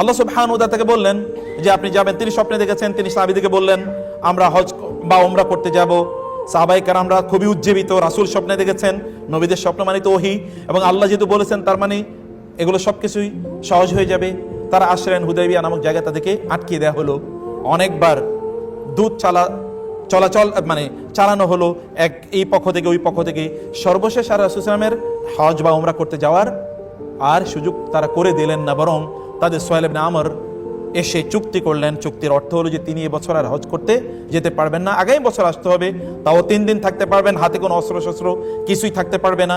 আল্লাহ সুবহানুদা তাকে বললেন যে আপনি যাবেন, তিনি স্বপ্নে দেখেছেন, তিনি সাহাবিদিকে বললেন, আমরা হজ বা ওমরা করতে যাব। সাহাবাইকার আমরা খুবই উজ্জীবিত, রাসুল স্বপ্নে দেখেছেন, নবীদের স্বপ্ন মানে তো ওহি এবং আল্লাহ যেহেতু বলেছেন, তার মানে এগুলো সব কিছুই সহজ হয়ে যাবে। তারা আসলেন হুদাইবিয়া নামক জায়গা তাদেরকে আটকিয়ে দেওয়া হলো। অনেকবার দুধ চালা, চলাচল মানে চালানো হলো এক, এই পক্ষ থেকে ওই পক্ষ থেকে। সর্বশেষ আর রাসুলামের হজ বা উমরা করতে যাওয়ার আর সুযোগ তারা করে দিলেন না, বরং তাদের সোহেল ইবনে আমর এসে চুক্তি করলেন। চুক্তির অর্থ হলো যে তিনি এবছর আর হজ করতে যেতে পারবেন না। আগামী বছর আসতে হবে, তাও তিন দিন থাকতে পারবেন, হাতে কোনো অস্ত্র শস্ত্র কিছুই থাকতে পারবে না।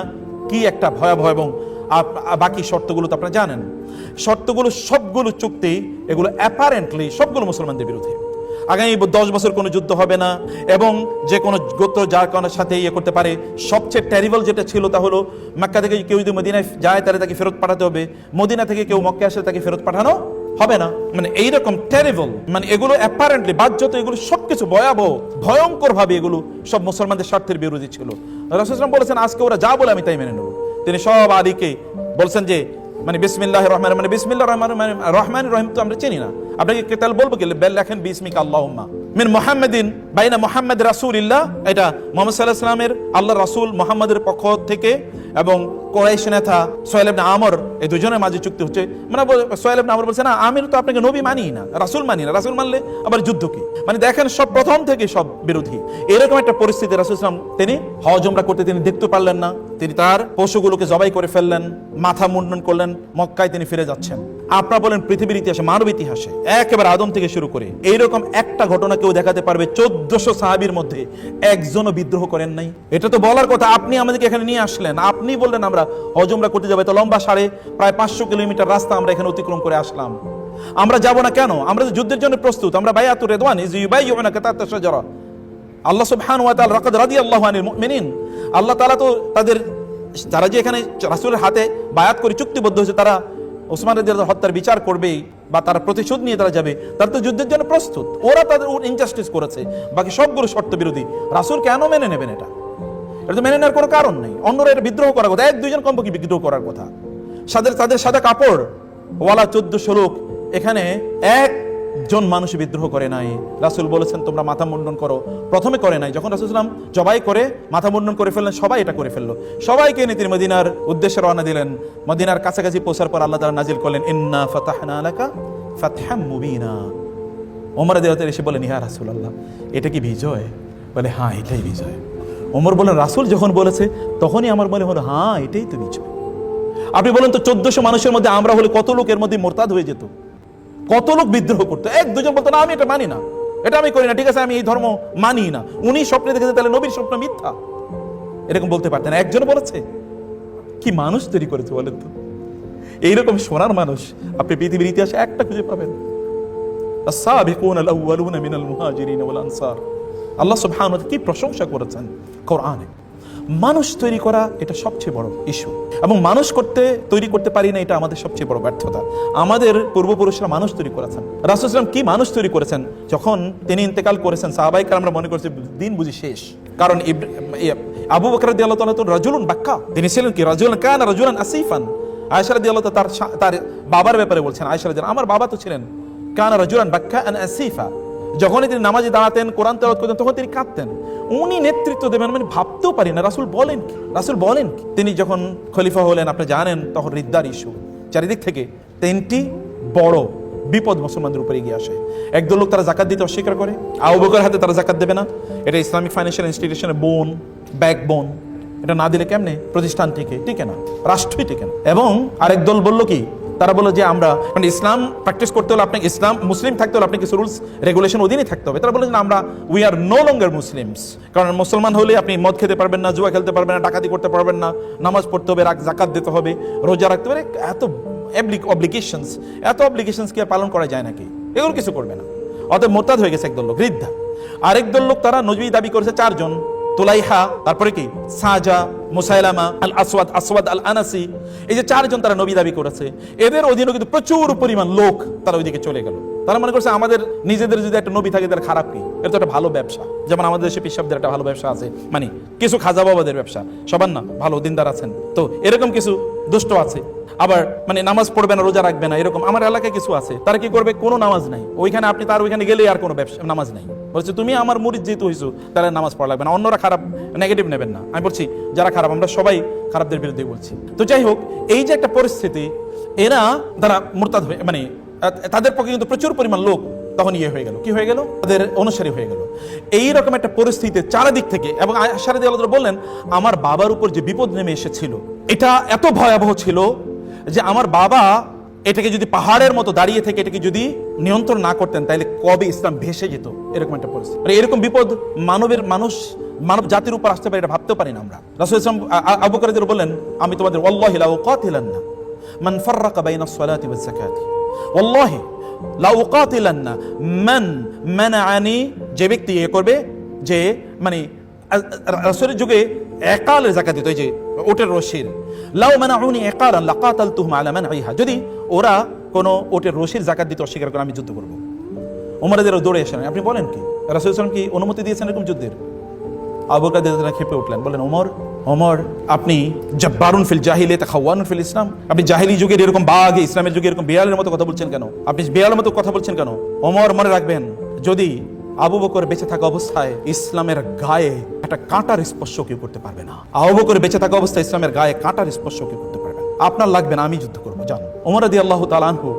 কি একটা ভয়াবহ এবং বাকি শর্তগুলো তো আপনারা জানেন। শর্তগুলো, সবগুলো চুক্তি, এগুলো অ্যাপারেন্টলি সবগুলো মুসলমানদের বিরুদ্ধে। আগামী দশ বছর কোনো যুদ্ধ হবে না এবং যে কোনো গোত্র যার কারণের সাথে ইয়ে করতে পারে, সবচেয়ে ট্যারিবল যেটা ছিল তা হলো মক্কা থেকে কেউ যদি মদিনায় যায় তাহলে তাকে ফেরত পাঠাতে হবে। মদিনা থেকে কেউ মক্কা আসলে তাকে ফেরত পাঠানো হবে না। মানে এইরকম ট্যারিবল মানে এগুলো অ্যাপারেন্টলি বাহ্যত এগুলো সবকিছু ভয়াবহ ভয়ঙ্কর ভাবে এগুলো সব মুসলমানদের স্বার্থের বিরোধী ছিল। রাসুলাম বলেছেন, আজকে ওরা যা বলে আমি তাই মেনে নেব। তিনি সব আলীকে বলছেন যে মানে বিসমিল্লাহ রহমান মানে বিসমিল্লাহ রহমান মানে রহমান রহিম তো আমরা চিনি না। আপনাকে কেতাল বলব গেলে বেল লেখেন, বিসমিক আল্লাহুম্মা। মিন মুহাম্মাদিন, বাইনা মুহাম্মদ রাসূলিল্লাহ। এটা মুহাম্মদ আলাইহি সাল্লামের আল্লাহ রাসূল মুহাম্মাদের পক্ষ থেকে এবং কোরাইশ নেতা সোহেল ইবনে আমর, এই দুজনের মাঝে চুক্তি হচ্ছে। মানে সোহেল ইবনে আমর বলছে, না আমি তো আপনাকে নবী মানি না, রাসূল মানি না। রাসূল মানলে আবার যুদ্ধ কি? মানে দেখেন, সব প্রথম থেকে সব বিরোধী। এরকম একটা পরিস্থিতি রাসূল ইসলাম তিনি হজ, উমরা করতে তিনি দেখতে পারলেন না। তিনি তার পশুগুলোকে জবাই করে ফেললেন, মাথা মুন্ডন করলেন, মক্কায় তিনি ফিরে যাচ্ছেন। আপনারা বলেন পৃথিবীর ইতিহাসে, মানব ইতিহাসে, একেবারে আদম থেকে শুরু করে এইরকম একটা ঘটনা কেউ দেখাতে পারবে চোদ্দশো সাহাবির মধ্যে একজনও বিদ্রোহ করেন নাই। এটা তো বলার কথা, আপনি আমাদেরকে এখানে নিয়ে আসলেন। আপনি বললেন আমরা হজমরা করতে যাব তো লম্বা সাড়ে প্রায় পাঁচশো কিলোমিটার রাস্তা আমরা এখানে অতিক্রম করে আসলাম। আমরা যাব না কেন? আমরা তো যুদ্ধের জন্য প্রস্তুত। আমরা বাইয়াতু রেদওয়ান ইজ ইউবাইয়ুনাকা তাহতা শাজারা। আল্লাহ সুবহান ওয়া তাআলা রাকাদ রাদিয়াল্লাহু আনিল মুমিনিন। আল্লাহ তাআলা তো তাদের যারা যে এখানে রাসূলের হাতে বায়াত করে চুক্তিবদ্ধ হয়েছে, তারা ওসমান রাদিয়াল্লাহু হত্যার বিচার করবেই বা তার প্রতিশোধ নিয়ে তারা যাবে, তারা তো যুদ্ধের জন্য প্রস্তুত। ওরা তাদের ইনজাস্টিস করেছে। বাকি সবগুলো শর্ত বিরোধী। রাসুল কেন মেনে নেবেন এটা? এটা তো মেনে নেওয়ার কোনো কারণ নেই। অন্যরা এটা বিদ্রোহ করার কথা। এক, দুইজন কমপক্ষে বিদ্রোহ করার কথা। সাদের, তাদের সাদা কাপড়। ওয়ালা চোদ্দ সরুক এখানে একজন মানুষ বিদ্রোহ করে নাই। রাসূল বলেছেন, তোমরা মাথা মুন্ডন করো। প্রথমে করে নাই। যখন রাসূল সাল্লাম জবাই করে মাথা মুন্ডন করে ফেললেন, সবাই এটা করে ফেলল। সবাইকে এনে তিনি মদিনার উদ্দেশ্যে রওনা দিলেন। মদিনার কাছাকাছি পৌঁছার পর আল্লাহ তাআলা নাজিল করলেন, ইন্না ফাতাহনা লাকা ফাতহাম মুবিনা। ওমর দেওয়াতে এসে বলেন ইহা রাসূলুল্লাহ, এটা কি বিজয়? বলে হ্যাঁ এটাই বিজয়। ওমর বলেন, রাসূল যখন বলেছে, তখনই আমার মনে হলো হ্যাঁ এটাই তো বিজয়। আপনি বলেন তো, চোদ্দশো মানুষের মধ্যে আমরা হলে কত লোকের মধ্যে মোরতাদ হয়ে যেত? কত লোক বিদ্রোহ করতো? এক, দুজন বলতো, না, আমি এটা মানি না। এটা আমি করি না, ঠিক আছে, আমি এই ধর্ম মানি না। উনি স্বপ্নে দেখেছে তাহলে নবীর স্বপ্ন মিথ্যা? এরকম বলতে পারতেন। একজন বলেছে, কি মানুষ তৈরি করেছে বলেন তো? এইরকম সোনার মানুষ, আপনি পৃথিবীর ইতিহাসে একটা খুঁজে পাবেন। আল্লাহ সুবহান কি প্রশংসা করেছেন? কোরআনে। মানুষ তৈরি করা এটা সবচেয়ে বড় ইস্যু এবং মানুষ করতে তৈরি করতে পারি না এটা আমাদের সবচেয়ে বড় ব্যর্থতা। আমাদের পূর্বপুরুষরা মানুষ তৈরি করেছেন। রাসুলাম কি মানুষ তৈরি করেছেন? যখন তিনি ইন্তেকাল করেছেন সাহাবাইকার আমরা মনে করছি দিন বুঝি শেষ। কারণ ইয়ে, আবু বকর তো রাজুলুন বাক্কা। তিনি ছিলেন কি? রাজুলান কান রাজুলান আসিফান। আয়সা রাদি আল্লাহ তার তার বাবার ব্যাপারে বলছেন। আয়সা রাদি আমার বাবা তো ছিলেন কান রাজুলান বাক্কা আন আসিফা। যখনই তিনি নামাজে দাঁড়াতেন, কোরআন তেলাওয়াত করতেন, তখন তিনি কাঁদতেন। উনি নেতৃত্ব দেবেন মানে ভাবতেও পারি না, রাসূল বলেন কি? রাসূল বলেন কি? তিনি যখন খলিফা হলেন, আপনি জানেন, তখন রিদ্দার ইস্যু। চারিদিক থেকে তিনটি বড় বিপদ মুসলমানদের উপরে এগিয়ে আসে। একদল লোক তারা জাকাত দিতে অস্বীকার করে, আবু বকর হাতে তারা জাকাত দেবে না। এটা ইসলামিক ফাইন্যান্সিয়াল ইনস্টিটিউশনের বোন ব্যাক বোন এটা না দিলে কেমনে? প্রতিষ্ঠান টিকে টিকে না, রাষ্ট্রই টিকে না। এবং আরেক দল বলল কি? তারা বলল যে আমরা মানে ইসলাম প্র্যাকটিস করতে হলে আপনাকে ইসলাম মুসলিম থাকতে হলে আপনাকে কিছু রুলস রেগুলেশন অধীনে থাকতে হবে। তারা বলে যে আমরা we are no longer Muslims কারণ মুসলমান হলে আপনি মদ খেতে পারবেন না, জুয়া খেলতে পারবেন না, ডাকাতি করতে পারবেন না, নামাজ পড়তে হবে, রাখ- জাকাত দিতে হবে, রোজা রাখতে হবে। এত অব্লিকেশনস এত অব্লিকেশনস কি পালন করা যায় নাকি? এগুলো কিছু করবে না। অতএব মোরতাদ হয়ে গেছে একদল লোক, রিদ্ধা। আরেক দল লোক তারা নজবি দাবি করেছে, চারজন। তুলাইহা, তারপরে কি? সাজা, মুসাইলামা আল আসওয়াদ আসওয়াদ আল আনাসি এই যে চারজন তারা নবী দাবি করেছে। এদের অধীনে কিন্তু প্রচুর পরিমাণ লোক তারা ওইদিকে চলে গেল। তারা মনে করছে আমাদের নিজেদের যদি একটা নবী থাকে তাহলে খারাপ কি? এটা তো একটা ভালো ব্যবসা। যেমন আমাদের দেশে পিসাবদের একটা ভালো ব্যবসা আছে। মানে কিছু খাজা বাবাদের ব্যবসা। সবার না, ভালো দিনদার আছেন। তো এরকম কিছু দুষ্ট আছে। আবার মানে নামাজ পড়বে না, রোজা রাখবে না, এরকম আমার এলাকায় কিছু আছে। তারা কি করবে? কোনো নামাজ নাই। ওইখানে আপনি তার ওইখানে গেলে আর কোনো ব্যবসা, নামাজ নাই। বলছে, তুমি আমার মুরিদ যেহেতু হইছো, তাহলে নামাজ পড়া লাগবে না। অন্যরা খারাপ নেগেটিভ নেবেন না। আমি বলছি, যারা খারাপ, আমরা সবাই খারাপদের বিরুদ্ধে বলছি। তো যাই হোক, এই যে একটা পরিস্থিতি, এরা তারা মোরতাদ মানে তাদের পক্ষে কিন্তু প্রচুর পরিমাণ লোক তখন ইয়ে হয়ে গেল। কি হয়ে গেল? তাদের অনুসারী হয়ে গেল। এই রকম একটা পরিস্থিতি চারিদিক থেকে, এবং সারাদি আল্লাহ বললেন, আমার বাবার উপর যে বিপদ নেমে এসেছিল, এটা এত ভয়াবহ ছিল যে আমার বাবা এটাকে যদি পাহাড়ের মতো দাঁড়িয়ে থেকে এটাকে যদি নিয়ন্ত্রণ না করতেন তাহলে কবে ইসলাম ভেসে যেত? এরকম একটা পরিস্থিতি। আর এরকম বিপদ মানবের, মানুষ, মানব জাতির উপর আসতে পারে এটা ভাবতে পারি না আমরা। রাসূল ইসলাম আবু বললেন, আমি তোমাদের, ওয়াল্লাহি লা উকাতিলান্না মান ফাররাকা বাইনা সলাতি ওয়াজ যাকাতি ওয়াল্লাহি লা উকাতিলান্না মান মানাআনি, যে ব্যক্তি এ করবে, যে মানে রাসূলের যুগে একালের যাকাত দিত, এই যে ওটের রশির। লাউ মানাউনি একালান, লাকাতালতুহুম আলা মানইহা যদি ওরা কোনো ওটের রশির যাকাত দিতে, অস্বীকার করে আমি যুদ্ধ করব। ওমরেদের দৌড়ে এসেন, আপনি বলেন কি? রাসূল সাল্লাম কি অনুমতি দিয়েছেন এরকম যুদ্ধের? আবু কাদের খেপে উঠলেন বলেন ওমর ওমর আপনি জব্বারুন ফিল জাহিলে তা খাওয়ানুন ফিল ইসলাম। আপনি জাহিলি যুগের এরকম বাঘ, ইসলামের যুগে এরকম বিড়ালের মতো কথা বলছেন কেন? আপনি বিড়ালের মতো কথা বলছেন কেন? অমর, মনে রাখবেন, যদি আবু বকর বেঁচে থাকা অবস্থায় ইসলামের গায়ে একটা কাঁটার স্পর্শ কেউ করতে পারবে না। আবু বকর বেঁচে থাকা অবস্থায় ইসলামের গায়ে কাঁটার স্পর্শ কেউ করতে পারবে আপনার লাগবে না, আমি যুদ্ধ করব জানো ওমর আদি আল্লাহ তালানহু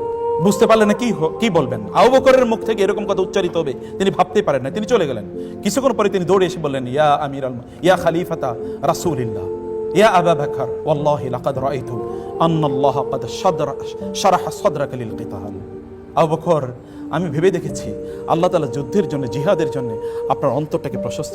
বুঝতে পারলেন না কি কি বলবেন? আবু বকরের মুখ থেকে এরকম কথা উচ্চারিত হবে, তিনি ভাবতে পারেন না। তিনি চলে গেলেন। কিছুক্ষণ পরে তিনি দৌড়ে এসে বললেন, ইয়া আমির আল ইয়া খালিফাতা রাসুলিল্লাহ, ইয়া আবা বাকার, ওয়াল্লাহি লাকাদ রাআইতু আন্নাল্লাহ কাদ সাদরা শারাহা সাদরাকা লিল কিতাল। আবু বকর, আমি ভেবে দেখেছি, আল্লাহ তাআলা যুদ্ধের জন্য, জিহাদের জন্য আপনার অন্তরটাকে প্রশস্ত